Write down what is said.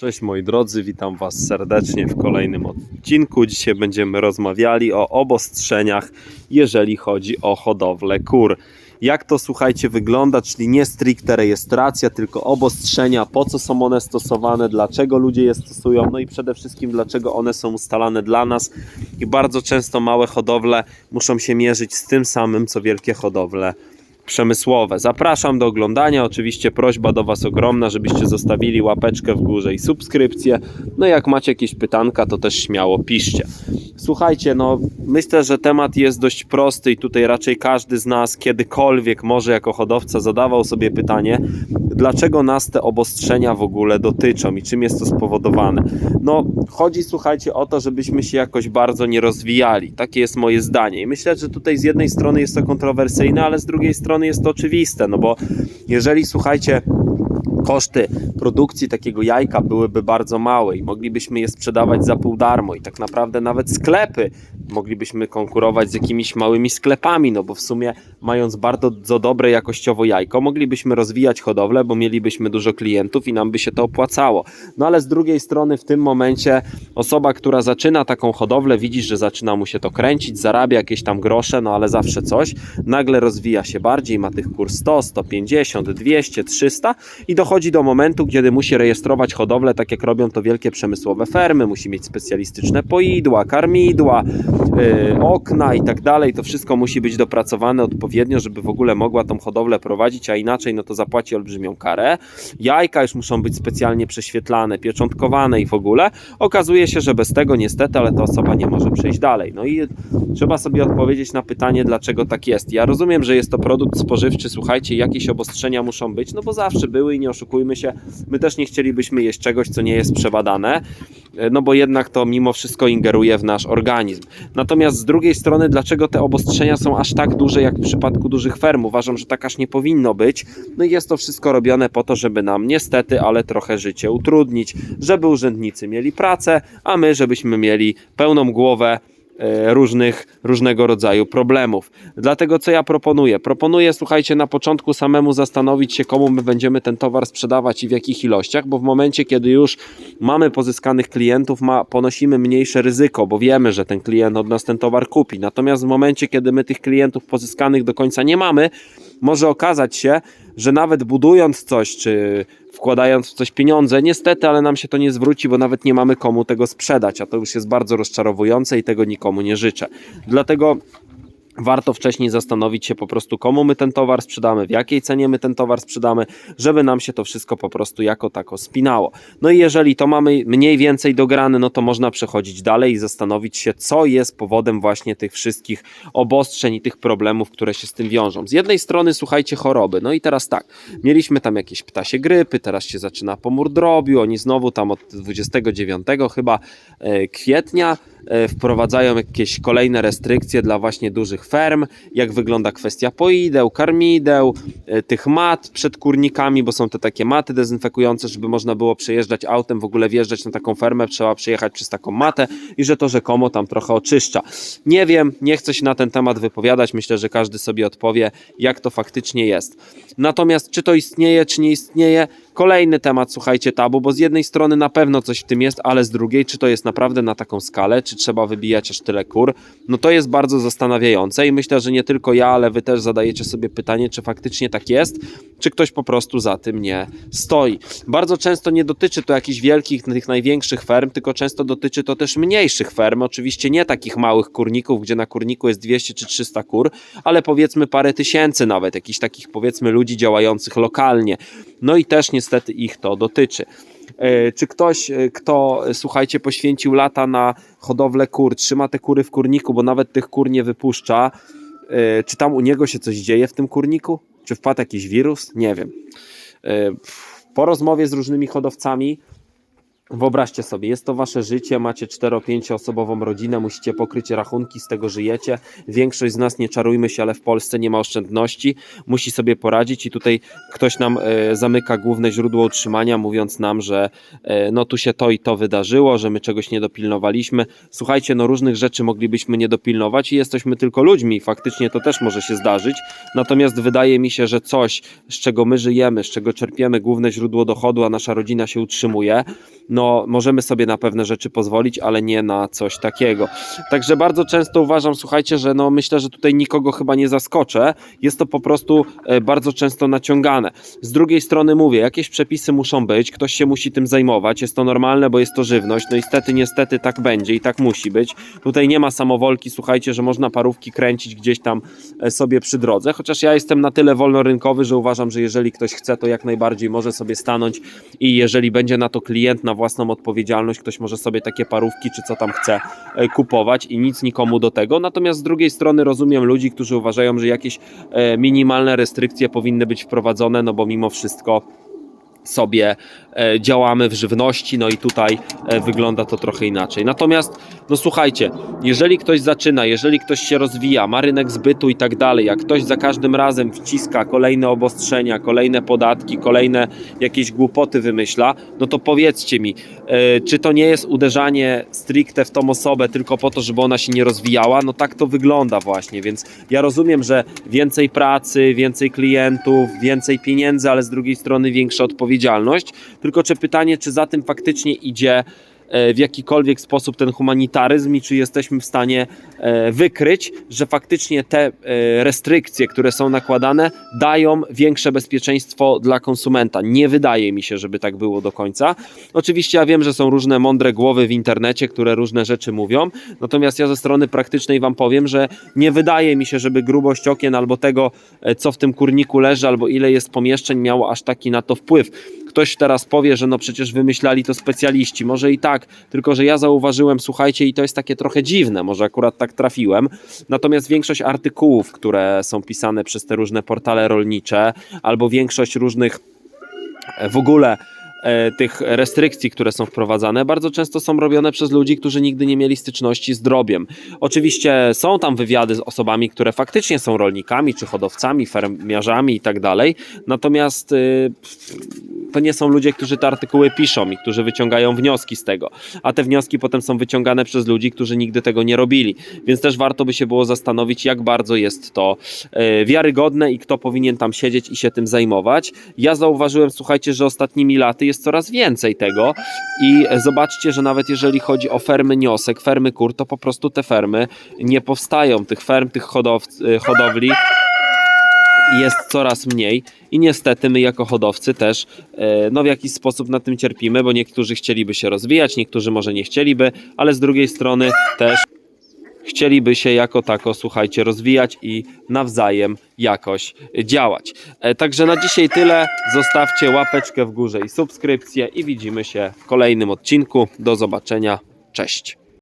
Cześć moi drodzy, witam Was serdecznie w kolejnym odcinku. Dzisiaj będziemy rozmawiali o obostrzeniach, jeżeli chodzi o hodowlę kur. Jak to słuchajcie wygląda, czyli nie stricte rejestracja, tylko obostrzenia, po co są one stosowane, dlaczego ludzie je stosują, no i przede wszystkim dlaczego one są ustalane dla nas. I bardzo często małe hodowle muszą się mierzyć z tym samym, co wielkie hodowle przemysłowe. Zapraszam do oglądania. Oczywiście prośba do Was ogromna, żebyście zostawili łapeczkę w górze i subskrypcję. No i jak macie jakieś pytanka, to też śmiało piszcie. Słuchajcie, no myślę, że temat jest dość prosty i tutaj raczej każdy z nas kiedykolwiek może jako hodowca zadawał sobie pytanie, dlaczego nas te obostrzenia w ogóle dotyczą i czym jest to spowodowane. No chodzi słuchajcie o to, żebyśmy się jakoś bardzo nie rozwijali. Takie jest moje zdanie. I myślę, że tutaj z jednej strony jest to kontrowersyjne, ale z drugiej strony jest to oczywiste, no bo jeżeli słuchajcie koszty produkcji takiego jajka byłyby bardzo małe i moglibyśmy je sprzedawać za pół darmo i tak naprawdę nawet sklepy moglibyśmy konkurować z jakimiś małymi sklepami, no bo w sumie mając bardzo dobre jakościowo jajko, moglibyśmy rozwijać hodowlę, bo mielibyśmy dużo klientów i nam by się to opłacało. No ale z drugiej strony w tym momencie osoba, która zaczyna taką hodowlę, widzi, że zaczyna mu się to kręcić, zarabia jakieś tam grosze, no ale zawsze coś, nagle rozwija się bardziej, ma tych kurs 100, 150, 200, 300 i dochodzi do momentu, kiedy musi rejestrować hodowlę, tak jak robią to wielkie przemysłowe fermy, musi mieć specjalistyczne poidła, karmidła, yy, okna i tak dalej, to wszystko musi być dopracowane odpowiednio, żeby w ogóle mogła tą hodowlę prowadzić, a inaczej no to zapłaci olbrzymią karę. Jajka już muszą być specjalnie prześwietlane, pieczątkowane i w ogóle. Okazuje się, że bez tego niestety, ale ta osoba nie może przejść dalej. No i trzeba sobie odpowiedzieć na pytanie, dlaczego tak jest. Ja rozumiem, że jest to produkt spożywczy, słuchajcie, jakieś obostrzenia muszą być, no bo zawsze były i nie oszukujmy się, my też nie chcielibyśmy jeść czegoś, co nie jest przebadane, no bo jednak to mimo wszystko ingeruje w nasz organizm. Natomiast z drugiej strony, dlaczego te obostrzenia są aż tak duże, jak w przypadku dużych ferm? Uważam, że tak aż nie powinno być. No i jest to wszystko robione po to, żeby nam niestety, ale trochę życie utrudnić, żeby urzędnicy mieli pracę, a my, żebyśmy mieli pełną głowę e, różnych, różnego rodzaju problemów. Dlatego co ja proponuję? Proponuję, słuchajcie, na początku samemu zastanowić się, komu my będziemy ten towar sprzedawać i w jakich ilościach, bo w momencie, kiedy już mamy pozyskanych klientów, ma, ponosimy mniejsze ryzyko, bo wiemy, że ten klient od nas ten towar kupi. Natomiast w momencie, kiedy my tych klientów pozyskanych do końca nie mamy, może okazać się, że nawet budując coś, czy wkładając w coś pieniądze, niestety, ale nam się to nie zwróci, bo nawet nie mamy komu tego sprzedać, a to już jest bardzo rozczarowujące i tego nikomu nie życzę. Dlatego warto wcześniej zastanowić się po prostu, komu my ten towar sprzedamy, w jakiej cenie my ten towar sprzedamy, żeby nam się to wszystko po prostu jako tako spinało. No i jeżeli to mamy mniej więcej dograne, no to można przechodzić dalej i zastanowić się, co jest powodem właśnie tych wszystkich obostrzeń i tych problemów, które się z tym wiążą. Z jednej strony, słuchajcie, choroby. No i teraz tak, mieliśmy tam jakieś ptasie grypy, teraz się zaczyna pomór drobiu, oni znowu tam od 29 chyba e, kwietnia wprowadzają jakieś kolejne restrykcje dla właśnie dużych ferm, jak wygląda kwestia poideł, karmideł, e, tych mat przed kurnikami, bo są te takie maty dezynfekujące, żeby można było przejeżdżać autem, w ogóle wjeżdżać na taką fermę, trzeba przejechać przez taką matę i że to rzekomo tam trochę oczyszcza. Nie wiem, nie chcę się na ten temat wypowiadać, myślę, że każdy sobie odpowie, jak to faktycznie jest. Natomiast czy to istnieje, czy nie istnieje, Kolejny temat, słuchajcie, tabu, bo z jednej strony na pewno coś w tym jest, ale z drugiej, czy to jest naprawdę na taką skalę, czy trzeba wybijać aż tyle kur, no to jest bardzo zastanawiające i myślę, że nie tylko ja, ale wy też zadajecie sobie pytanie, czy faktycznie tak jest, czy ktoś po prostu za tym nie stoi. Bardzo często nie dotyczy to jakichś wielkich, tych największych ferm, tylko często dotyczy to też mniejszych ferm, oczywiście nie takich małych kurników, gdzie na kurniku jest 200 czy 300 kur, ale powiedzmy parę tysięcy nawet, jakichś takich powiedzmy ludzi działających lokalnie. No i też niestety ich to dotyczy. E, Czy ktoś, e, kto, słuchajcie, poświęcił lata na hodowlę kur, trzyma te kury w kurniku, bo nawet tych kur nie wypuszcza, e, czy tam u niego się coś dzieje w tym kurniku? Czy wpadł jakiś wirus? Nie wiem. Po rozmowie z różnymi hodowcami Wyobraźcie sobie, jest to wasze życie, macie 4-5 osobową rodzinę, musicie pokryć rachunki, z tego żyjecie. Większość z nas, nie czarujmy się, ale w Polsce nie ma oszczędności, musi sobie poradzić i tutaj ktoś nam e, zamyka główne źródło utrzymania, mówiąc nam, że e, no tu się to i to wydarzyło, że my czegoś nie dopilnowaliśmy. Słuchajcie, no różnych rzeczy moglibyśmy nie dopilnować i jesteśmy tylko ludźmi, faktycznie to też może się zdarzyć. Natomiast wydaje mi się, że coś, z czego my żyjemy, z czego czerpiemy główne źródło dochodu, a nasza rodzina się utrzymuje, no możemy sobie na pewne rzeczy pozwolić, ale nie na coś takiego. Także bardzo często uważam, słuchajcie, że no myślę, że tutaj nikogo chyba nie zaskoczę. Jest to po prostu e, bardzo często naciągane. Z drugiej strony mówię, jakieś przepisy muszą być, ktoś się musi tym zajmować, jest to normalne, bo jest to żywność. No niestety, niestety tak będzie i tak musi być. Tutaj nie ma samowolki, słuchajcie, że można parówki kręcić gdzieś tam e, sobie przy drodze, chociaż ja jestem na tyle wolnorynkowy, że uważam, że jeżeli ktoś chce, to jak najbardziej może sobie stanąć i jeżeli będzie na to klient na własną odpowiedzialność, ktoś może sobie takie parówki czy co tam chce e, kupować i nic nikomu do tego. Natomiast z drugiej strony rozumiem ludzi, którzy uważają, że jakieś e, minimalne restrykcje powinny być wprowadzone, no bo mimo wszystko sobie e, działamy w żywności, no i tutaj wygląda to trochę inaczej. Natomiast, no słuchajcie, jeżeli ktoś zaczyna, jeżeli ktoś się rozwija, ma rynek zbytu i tak dalej, jak ktoś za każdym razem wciska kolejne obostrzenia, kolejne podatki, kolejne jakieś głupoty wymyśla, no to powiedzcie mi, e, czy to nie jest uderzanie stricte w tą osobę tylko po to, żeby ona się nie rozwijała? No tak to wygląda właśnie, więc ja rozumiem, że więcej pracy, więcej klientów, więcej pieniędzy, ale z drugiej strony większa odpowiedzialność. Tylko czy pytanie, czy za tym faktycznie idzie w jakikolwiek sposób ten humanitaryzm i czy jesteśmy w stanie e, wykryć, że faktycznie te e, restrykcje, które są nakładane, dają większe bezpieczeństwo dla konsumenta. Nie wydaje mi się, żeby tak było do końca. Oczywiście ja wiem, że są różne mądre głowy w internecie, które różne rzeczy mówią, natomiast ja ze strony praktycznej Wam powiem, że nie wydaje mi się, żeby grubość okien albo tego, e, co w tym kurniku leży, albo ile jest pomieszczeń, miało aż taki na to wpływ. Ktoś teraz powie, że no przecież wymyślali to specjaliści. Może i tak, tylko że ja zauważyłem, słuchajcie, i to jest takie trochę dziwne, może akurat tak trafiłem. Natomiast większość artykułów, które są pisane przez te różne portale rolnicze, albo większość różnych e, w ogóle e, tych restrykcji, które są wprowadzane, bardzo często są robione przez ludzi, którzy nigdy nie mieli styczności z drobiem. Oczywiście są tam wywiady z osobami, które faktycznie są rolnikami, czy hodowcami, fermiarzami i tak dalej, natomiast y, to nie są ludzie, którzy te artykuły piszą i którzy wyciągają wnioski z tego, a te wnioski potem są wyciągane przez ludzi, którzy nigdy tego nie robili, więc też warto by się było zastanowić, jak bardzo jest to e, wiarygodne i kto powinien tam siedzieć i się tym zajmować. Ja zauważyłem, słuchajcie, że ostatnimi laty jest coraz więcej tego i zobaczcie, że nawet jeżeli chodzi o fermy niosek, fermy kur, to po prostu te fermy nie powstają, tych ferm, tych e, hodowli jest coraz mniej i niestety my jako hodowcy też e, no w jakiś sposób na tym cierpimy, bo niektórzy chcieliby się rozwijać, niektórzy może nie chcieliby, ale z drugiej strony też chcieliby się jako tako, słuchajcie, rozwijać i nawzajem jakoś działać. E, Także na dzisiaj tyle. Zostawcie łapeczkę w górze i subskrypcję i widzimy się w kolejnym odcinku. Do zobaczenia. Cześć.